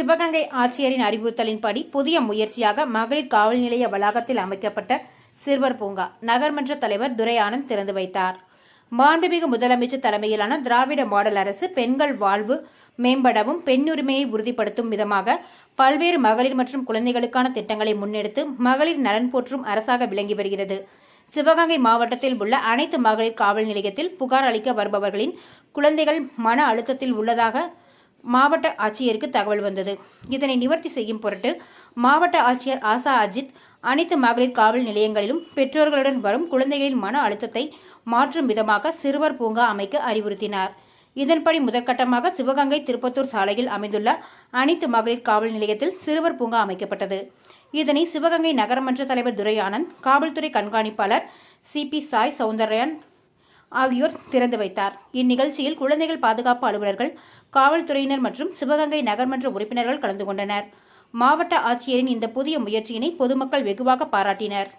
சிவகங்கை ஆட்சியரின் அறிவுறுத்தலின்படி புதிய முயற்சியாக மகளிர் காவல் நிலைய வளாகத்தில் அமைக்கப்பட்ட சிறுவர் பூங்கா நகர்மன்ற தலைவர் துரை ஆனந்த் திறந்து வைத்தார். மாண்புமிகு முதலமைச்சர் தலைமையிலான திராவிட மாடல் அரசு பெண்கள் வாழ்வு மேம்படவும் பெண்ணுரிமையை உறுதிப்படுத்தும் விதமாக பல்வேறு மகளிர் மற்றும் குழந்தைகளுக்கான திட்டங்களை முன்னெடுத்து மகளிர் நலன் போற்றும் அரசாக விளங்கி வருகிறது. சிவகங்கை மாவட்டத்தில் உள்ள அனைத்து மகளிர் காவல் நிலையத்தில் புகார் அளிக்க வருபவர்களின் குழந்தைகள் மன அழுத்தத்தில் உள்ளதாக மாவட்ட ஆட்சியருக்கு தகவல் வந்தது. இதனை நிவர்த்தி செய்யும் பொருட்டு மாவட்ட ஆட்சியர் ஆசா அஜித் அனைத்து மகளிர் காவல் நிலையங்களிலும் பெற்றோர்களுடன் வரும் குழந்தைகளின் மன அழுத்தத்தை மாற்றும் விதமாக சிறுவர் பூங்கா அமைக்க அறிவுறுத்தினார். இதன்படி முதற்கட்டமாக சிவகங்கை திருப்பத்தூர் சாலையில் அமைந்துள்ள அனைத்து மகளிர் காவல் நிலையத்தில் சிறுவர் பூங்கா அமைக்கப்பட்டது. இதனை சிவகங்கை நகரமன்ற தலைவர் துரையானந்த் காவல்துறை கண்காணிப்பாளர் சி பி சாய் சவுந்தரயன் ஆகியோர் திறந்து வைத்தார் இந்நிகழ்ச்சியில் குழந்தைகள் பாதுகாப்பு அலுவலர்கள் காவல்துறையினர் மற்றும் சிவகங்கை நகர்மன்ற உறுப்பினர்கள் கலந்து கொண்டனர் மாவட்ட ஆட்சியரின் இந்த புதிய முயற்சியினை பொதுமக்கள் வெகுவாக பாராட்டினர்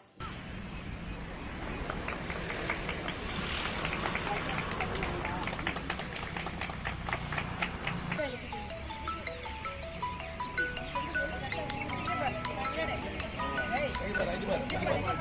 ஓகே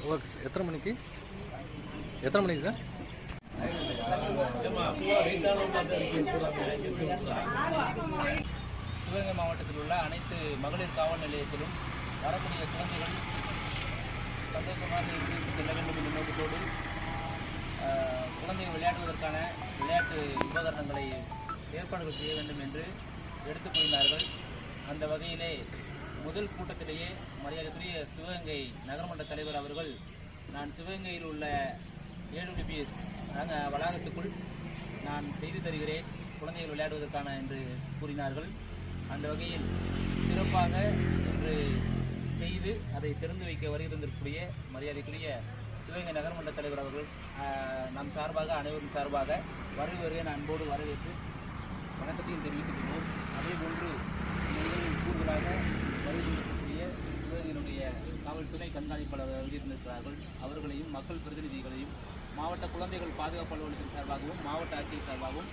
சார் எத்தனை மணிக்கு? எத்தனை மணிக்கு சார்? சிவகங்கை மாவட்டத்தில் உள்ள அனைத்து மகளிர் காவல் நிலையத்திலும் வரக்கூடிய குழந்தைகள் சந்தோஷமாக இருந்து செல்ல வேண்டும் என்ற நோக்கத்தோடு குழந்தைகள் விளையாடுவதற்கான விளையாட்டு உபகரணங்களை ஏற்பாடுகள் செய்ய வேண்டும் என்று எடுத்துக் கூறினார்கள். அந்த வகையிலே முதல் கூட்டத்திலேயே மரியாதைக்குரிய சிவகங்கை நகரமன்ற தலைவர் அவர்கள் நான் சிவகங்கையில் உள்ள ஏழுடிபிஎஸ் நாங்கள் வளாகத்துக்குள் நான் செய்து தருகிறேன். குழந்தைகள் விளையாடுவதற்கான என்று கூறினார்கள். அந்த வகையில் சிறப்பாக இன்று செய்து அதை திறந்து வைக்க வருகிறதற்குரிய மரியாதைக்குரிய சிவகங்கை நகரமன்ற தலைவர் அவர்கள் நம் சார்பாக அனைவரும் சார்பாக வருகிறேன் நான் அன்போடு வரவேற்று வணக்கத்தையும் தெரிவித்துக் கொள்வோம் அதே போன்று துணை கண்காணிப்பாளர் வருகின்றிருக்கிறார்கள் அவர்களையும் மக்கள் பிரதிநிதிகளையும் மாவட்ட குழந்தைகள் பாதுகாப்பு அலுவலகத்தின் சார்பாகவும் மாவட்ட ஆட்சியர் சார்பாகவும்